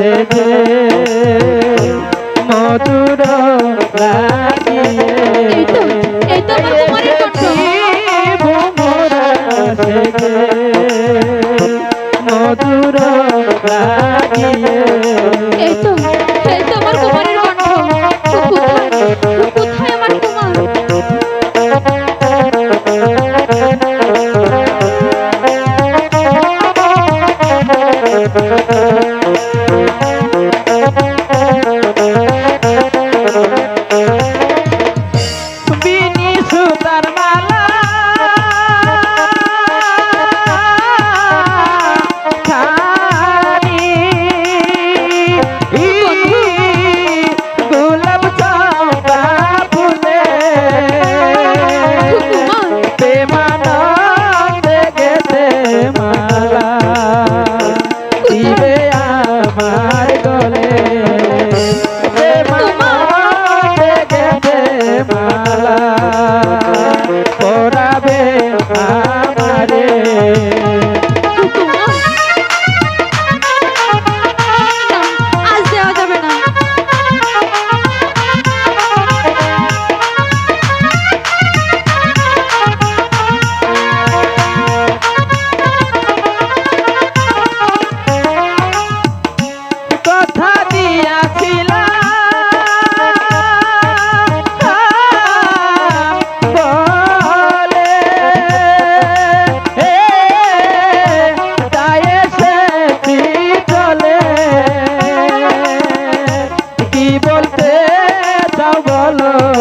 থেকে মধুর মধুর আমার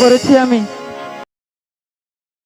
করেছি আমি।